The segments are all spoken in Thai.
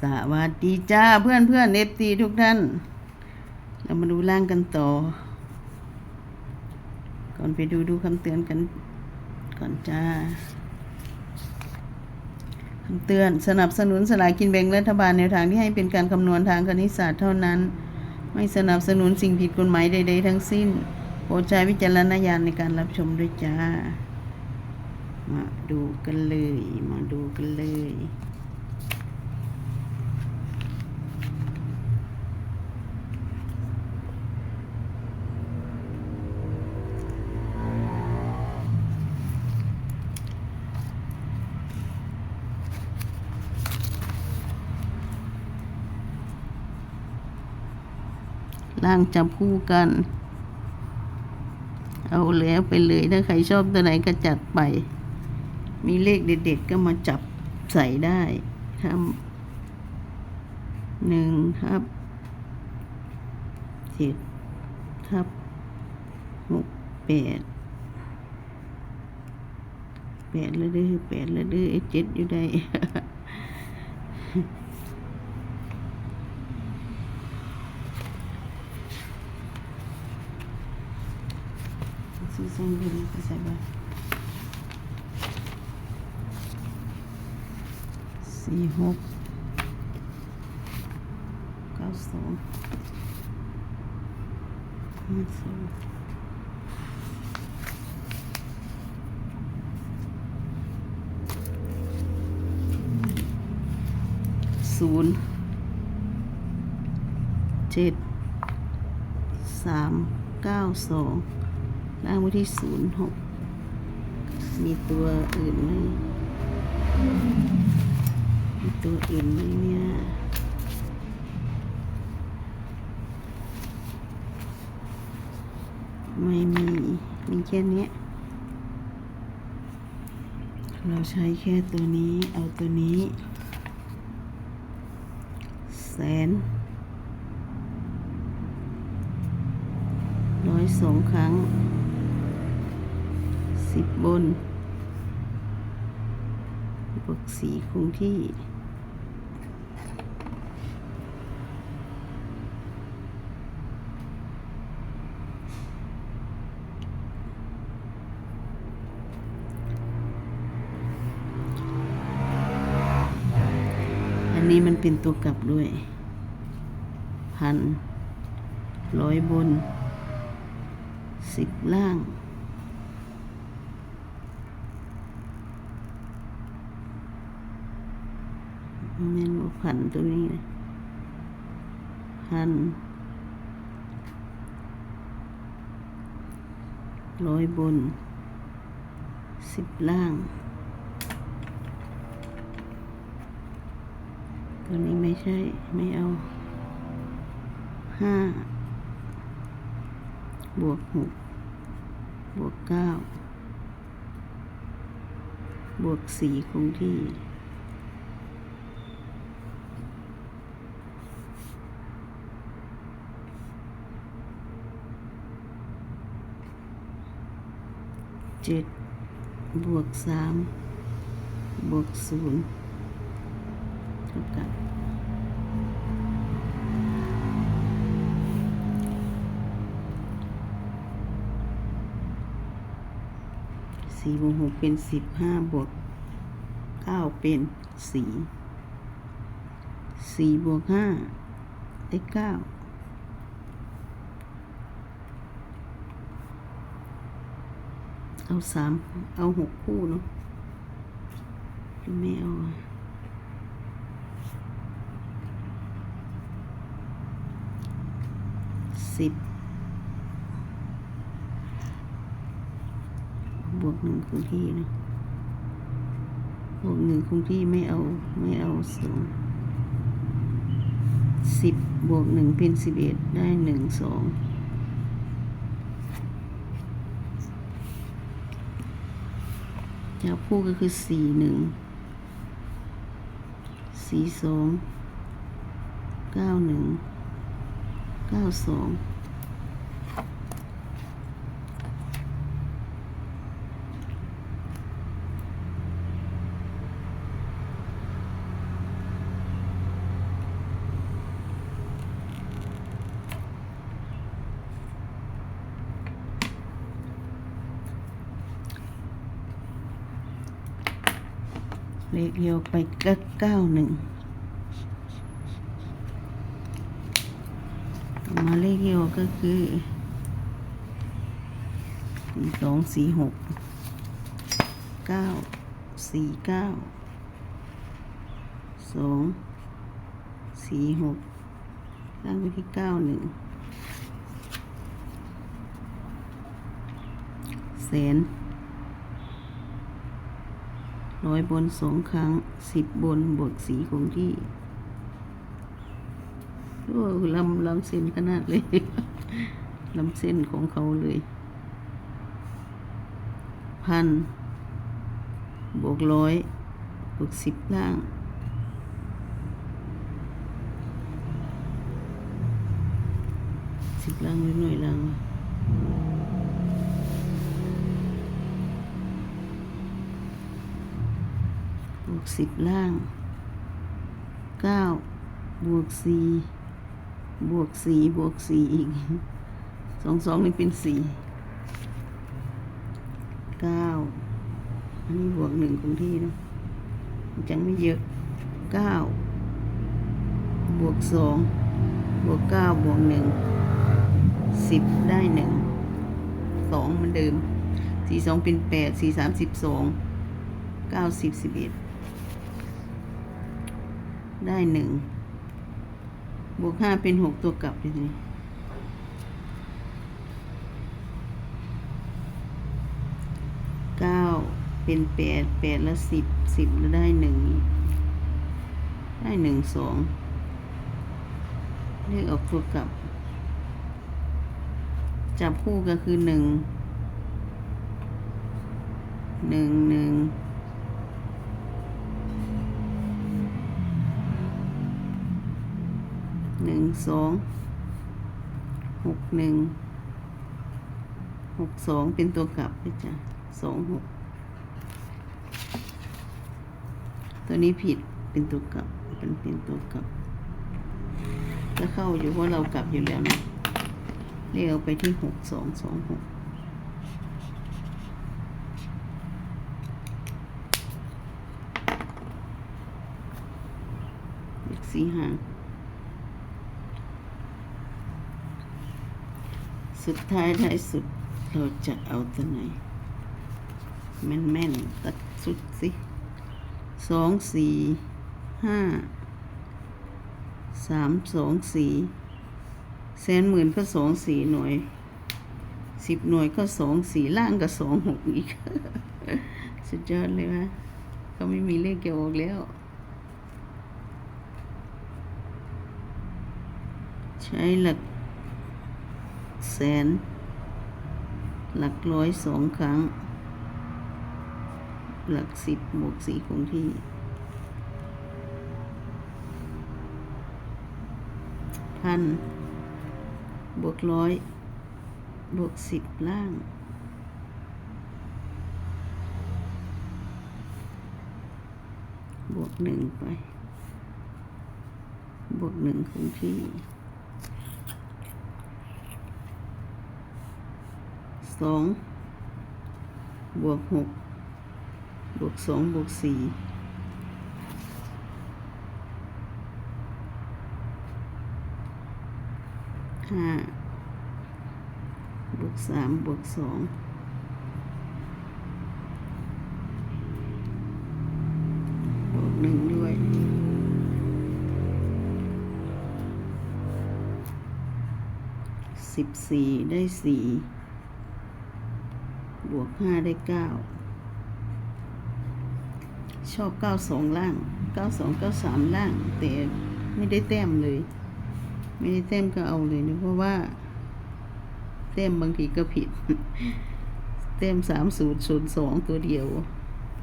สวัสดีจ้าเพื่อนเพื่อนเอฟซีทุกท่าน เรามาดูร่างกันต่อ ก่อนไปดูดูคำเตือนกัน ก่อนจ้าคำเตือนสนับสนุนสลากินแบ่งรัฐบาลแนวทางที่ให้เป็นการคำนวณทางคณิตศาสตร์เท่านั้น ไม่สนับสนุนสิ่งผิดกฎหมายใด ๆ ทั้งสิ้นโปรดใช้วิจารณญาณในการรับชมด้วยจ้า มาดูกันเลย มาดูกันเลย ล่างจับคู่กัน เอาแล้วไปเลยถ้าใครชอบตัวไหนก็จัดไป มีเลขเด็ดๆก็มาจับใส่ได้ทำหนึ่งทับเจ็ดทับหกแปดแปดแล้วเด้อแปดแล้วเด้อเจ็ดอยู่ได้ ซื้อเส้นบินไปใส่บ้านสี่หกเก้าสองห้าสองศูนย์เจ็ดสามเก้าสอง ล่างไว้ที่ศูนย์หกมีตัวอื่นไหมมีตัวอื่นไหมเนี่ยไม่มีมีแค่นี้เราใช้แค่ตัวนี้เอาตัวนี้แสนร้อยสองครั้ง สิบบน บวกสีคงที่ อันนี้มันเป็นตัวกลับด้วย พันร้อยบนสิบล่าง เน้นว่าพันตัวนี้พันร้อยบนสิบล่าง ตัวนี้ไม่ใช่ ไม่เอาห้าบวกหกบวกเก้าบวกสี่คงที่ เจ็ดบวกสามบวกศูนย์เท่ากับสี่บวกหกเป็นสิบห้าบวกเก้าเป็นสี่สี่บวกห้าได้เก้า เอาสามเอาหกคู่เนาะไม่เอาสิบบวกหนึ่งคงที่เนาะบวกหนึ่งคงที่ไม่เอาไม่เอาสองสิบบวกหนึ่งเป็นสิบเอ็ดได้หนึ่งสอง แถวคู่ก็คือสี่หนึ่งสี่สองเก้าหนึ่งเก้าสอง เลขเดียวไปก็เก้าหนึ่งมาเลขเดียวก็คือสองสี่หกเก้าสี่เก้าสองสี่หกตั้งไว้ที่เก้าหนึ่งแสน ร้อยบนสองครั้งสิบบนบวกสีคงที่โอ้ลำลำเส้นขนาดเลย ลำเส้นของเขาเลย พัน บวกร้อยบวกสิบล่าง สิบล่างหรือหน่วยล่างวะ กสิบล่างเก้าบวกสี่บวกสี่บวกสี่อีกสองสองนี่เป็นสี่เก้าอันนี้บวกหนึ่งคงที่นะจังไม่เยอะเก้าบวกสองบวกเก้าบวกหนึ่งสิบได้หนึ่งสองเหมือนเดิมสี่สองเป็นแปดสี่สามสิบสองเก้าสิบสิบเอ็ด ได้หนึ่งบวกห้าเป็นหกตัวกลับเลยนี่เก้าเป็นแปดแปดแล้วสิบสิบแล้วได้หนึ่งได้หนึ่งสองเลขออกตัวกลับ จับคู่ก็คือหนึ่งหนึ่งหนึ่ง หนึ่งสองหกหนึ่งหกสองเป็นตัวกลับนะจ๊ะสองหกตัวนี้ผิดเป็นตัวกลับเป็นเป็นตัวกลับก็เข้าอยู่เพราะเรากลับอยู่แล้วนะเรียกไปที่หกสองสองหกเลขสี่ห้า สุดท้ายท้ายสุดเราจะเอาตัวไหนแม่นแม่นๆตัดสุดสิสองสี่ห้าสามสองสี่แสนหมื่นก็สองสี่หน่วยสิบหน่วยก็สองสี่ล่างก็สองหกอีก สุดยอดเลยวะก็ไม่มีเลขเกี่ยวออกแล้ว ใช้หลัก แสน หลักร้อยสองครั้ง หลักสิบบวกสี่คงที่ พัน บวกร้อย บวกสิบล่างบวกหนึ่งไป บวกหนึ่งคงที่ สองบวกหกบวกสองบวกสี่ห้าบวกสามบวกสองบวกหนึ่งด้วย สิบสี่ได้สี่ บวกห้าได้เก้าชอบเก้าสองล่างเก้าสองเก้าสามล่าง แต่ไม่ได้แต้มเลย ไม่ได้แต้มก็เอาเลยนะเพราะว่า แต้มบางทีก็ผิด แต้มสามศูนย์ศูนย์สองตัวเดียว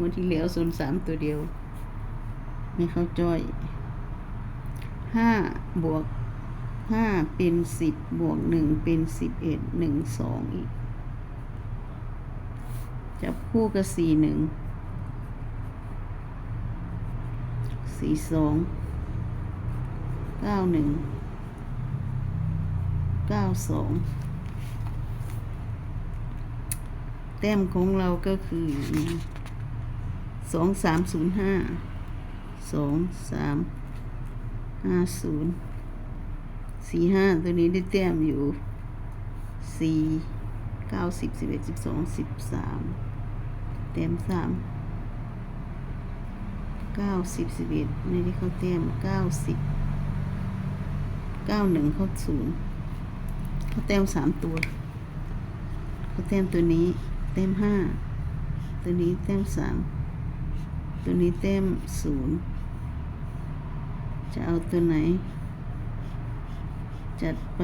วันที่แล้วศูนย์สามตัวเดียว ไม่เข้าจ้อยห้าบวกห้าเป็นสิบบวกหนึ่งเป็นสิบเอ็ดหนึ่งสองอีก จับคู่กับสี่หนึ่งสี่สองเก้าหนึ่งเก้าสองแต้มของเราก็คือสองสามศูนย์ห้าสองสามห้าศูนย์สี่ห้าตัวนี้ได้แต้มอยู่สี่เก้าสิบสิบเอ็ดสิบสองสิบสาม แต้มสามเก้าสิบสิบเอ็ดไม่ได้เขาแต้มเก้าสิบเก้าหนึ่งเขาศูนย์เขาแต้มสามตัวเขาแต้มตัวนี้แต้มห้าตัวนี้แต้มสามตัวนี้แต้มศูนย์จะเอาตัวไหน จัดไป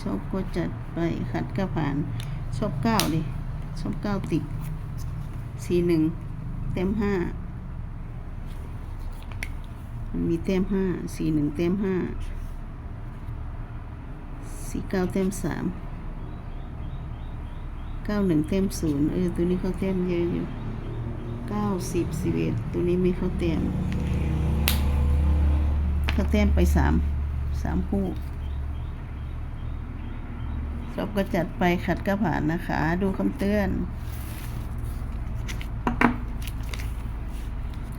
ชอบก็จัดไปขัดก็ผ่านชอบเก้าดิชอบเก้าติด สี่หนึ่งเต็มห้ามันมีเต็มห้าสี่หนึ่งเต็มห้าสี่เก้าเต็มสามเก้าหนึ่งเต็มศูนย์เออตัวนี้เขาเต็มเยอะอยู่เก้าสิบสิบเอ็ดตัวนี้ไม่เขาเต็มเขาเต็มไปสามสามคู่ชอบก็จัดไปขัดก็ผ่านนะคะ ดูคำเตือนคำ